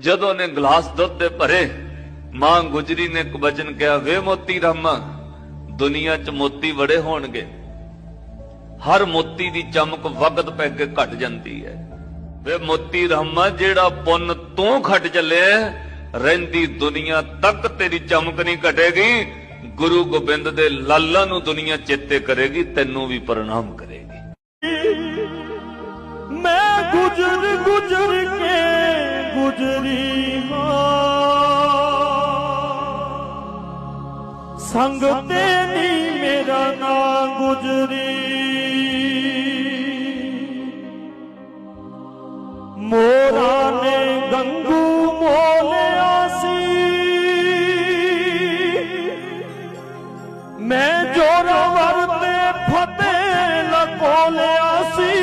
ਜਦੋਂ ਨੇ ਗਲਾਸ ਦੁੱਧ ਦੇ ਭਰੇ, ਮਾਂ ਗੁਜਰੀ ਨੇ ਇੱਕ ਵਚਨ ਕਿਹਾ, ਵੇ ਮੋਤੀ ਰਾਮਾ, ਦੁਨੀਆ 'ਚ ਮੋਤੀ ਬੜੇ ਹੋਣਗੇ। ਹਰ ਮੋਤੀ ਦੀ ਚਮਕ ਵਕਤ ਪੈ ਕੇ ਘਟ ਜਾਂਦੀ ਹੈ। ਵੇ ਮੋਤੀ ਰਾਮਾ, ਜਿਹੜਾ ਪੁੰਨ ਤੂੰ ਖਟ ਚੱਲਿਆ, ਰਹਿੰਦੀ ਦੁਨੀਆ ਤੱਕ ਤੇਰੀ ਚਮਕ ਨਹੀਂ ਘਟੇਗੀ। ਗੁਰੂ ਗੋਬਿੰਦ ਦੇ ਲਾਲਾਂ ਨੂੰ ਦੁਨੀਆ ਚੇਤੇ ਕਰੇਗੀ, ਤੈਨੂੰ ਵੀ ਪ੍ਰਣਾਮ ਕਰੇਗੀ। ਮੈਂ ਗੁਜਰ ਗੁਜਰ ਗੁਜਰੀ ਹਾਂ ਸੰਗ ਤੇ ਨੀ ਮੇਰਾ ਨਾਂ ਗੁਜਰੀ ਮੋਰਾ ਨੇ ਗੰਗੂ ਮੋਲਿਆ ਸੀ ਮੈਂ ਜੋਰਾਵਰ ਤੇ ਫਤਿਹ ਲਗੋਲਿਆ ਸੀ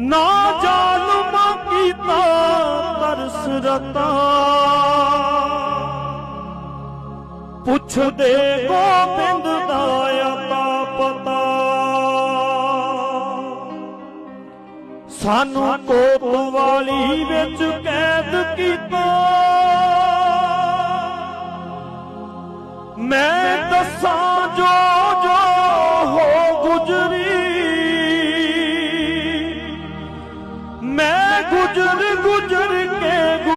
ਨਾ ਜਾਲਮ ਰਤਾ ਪੁੱਛਦੇ ਗੋਬਿੰਦ ਦਾ ਆਤਾ ਪਤਾ। ਸਾਨੂੰ ਕੋਪ ਵਾਲੀ ਵਿੱਚ ਕੈਦ ਕੀਤਾ। ਮੈਂ ਦੱਸਾਂ ਜੋ गुजर गुजर के